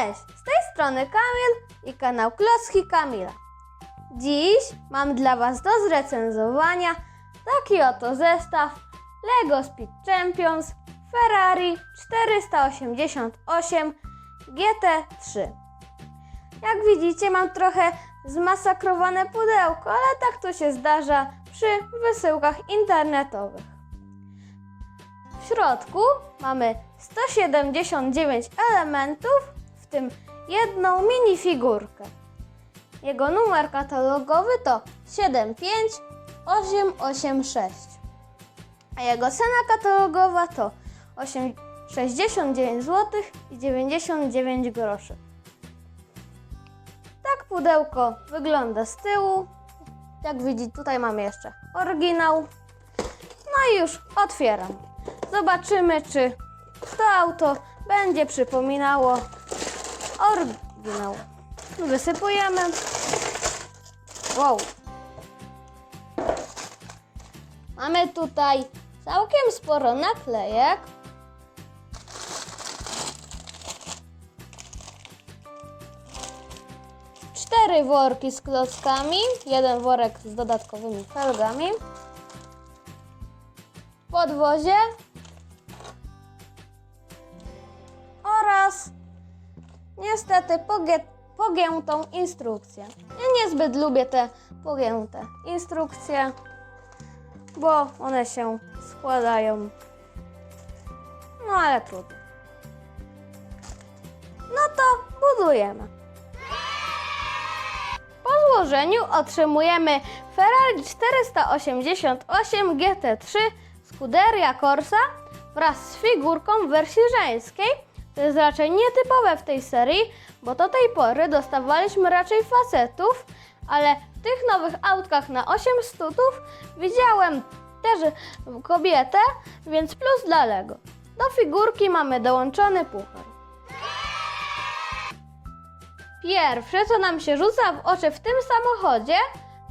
Cześć, z tej strony Kamil i kanał Klocki Kamila. Dziś mam dla Was do zrecenzowania taki oto zestaw LEGO Speed Champions Ferrari 488 GT3. Jak widzicie mam trochę zmasakrowane pudełko, ale tak to się zdarza przy wysyłkach internetowych. W środku mamy 179 elementów, w tym jedną minifigurkę. Jego numer katalogowy to 75886, a jego cena katalogowa to 8, 69 zł i 99 groszy. Tak pudełko wygląda z tyłu. Jak widzicie, tutaj mamy jeszcze oryginał. No i już otwieram. Zobaczymy, czy to auto będzie przypominało oryginał. Wysypujemy. Wow. Mamy tutaj całkiem sporo naklejek. Cztery worki z klockami, jeden worek z dodatkowymi felgami. Podwozie niestety pogie, pogiętą instrukcję. Ja niezbyt lubię te pogięte instrukcje, bo one się składają. No ale trudno. No to budujemy. Po złożeniu otrzymujemy Ferrari 488 GT3 Scuderia Corsa wraz z figurką w wersji żeńskiej. To jest raczej nietypowe w tej serii, bo do tej pory dostawaliśmy raczej facetów, ale w tych nowych autkach na 8 stutów widziałem też kobietę, więc plus dla Lego. Do figurki mamy dołączony puchar. Pierwsze, co nam się rzuca w oczy w tym samochodzie,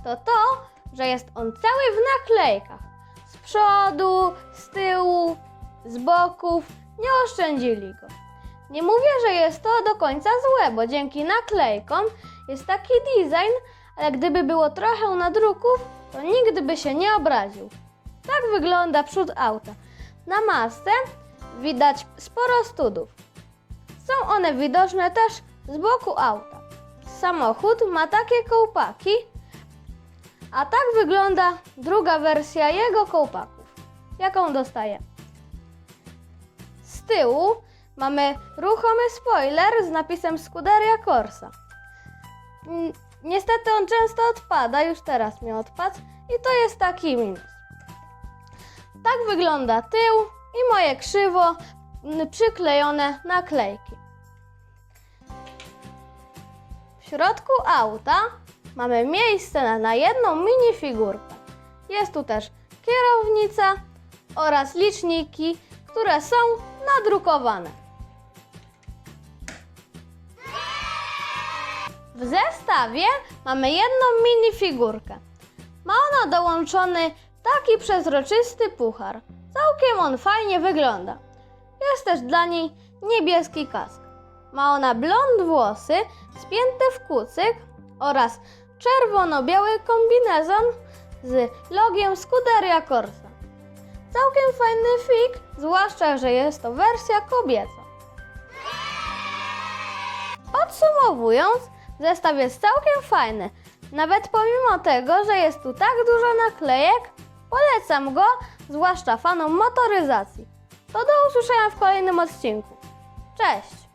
to to, że jest on cały w naklejkach. Z przodu, z tyłu, z boków. Nie oszczędzili go. Nie mówię, że jest to do końca złe, bo dzięki naklejkom jest taki design, ale gdyby było trochę nadruków, to nikt by się nie obraził. Tak wygląda przód auta. Na masce widać sporo studów. Są one widoczne też z boku auta. Samochód ma takie kołpaki, a tak wygląda druga wersja jego kołpaków, jaką dostaje. Z tyłu mamy ruchomy spoiler z napisem Scuderia Corsa. Niestety on często odpada, już teraz mi odpadł i to jest taki minus. Tak wygląda tył i moje krzywo przyklejone naklejki. W środku auta mamy miejsce na jedną minifigurkę. Jest tu też kierownica oraz liczniki, które są nadrukowane. W zestawie mamy jedną minifigurkę. Ma ona dołączony taki przezroczysty puchar. Całkiem on fajnie wygląda. Jest też dla niej niebieski kask. Ma ona blond włosy spięte w kucyk oraz czerwono-biały kombinezon z logiem Scuderia Corsa. Całkiem fajny fig, zwłaszcza, że jest to wersja kobieca. Podsumowując, zestaw jest całkiem fajny. Nawet pomimo tego, że jest tu tak dużo naklejek, polecam go, zwłaszcza fanom motoryzacji. To do usłyszenia w kolejnym odcinku. Cześć!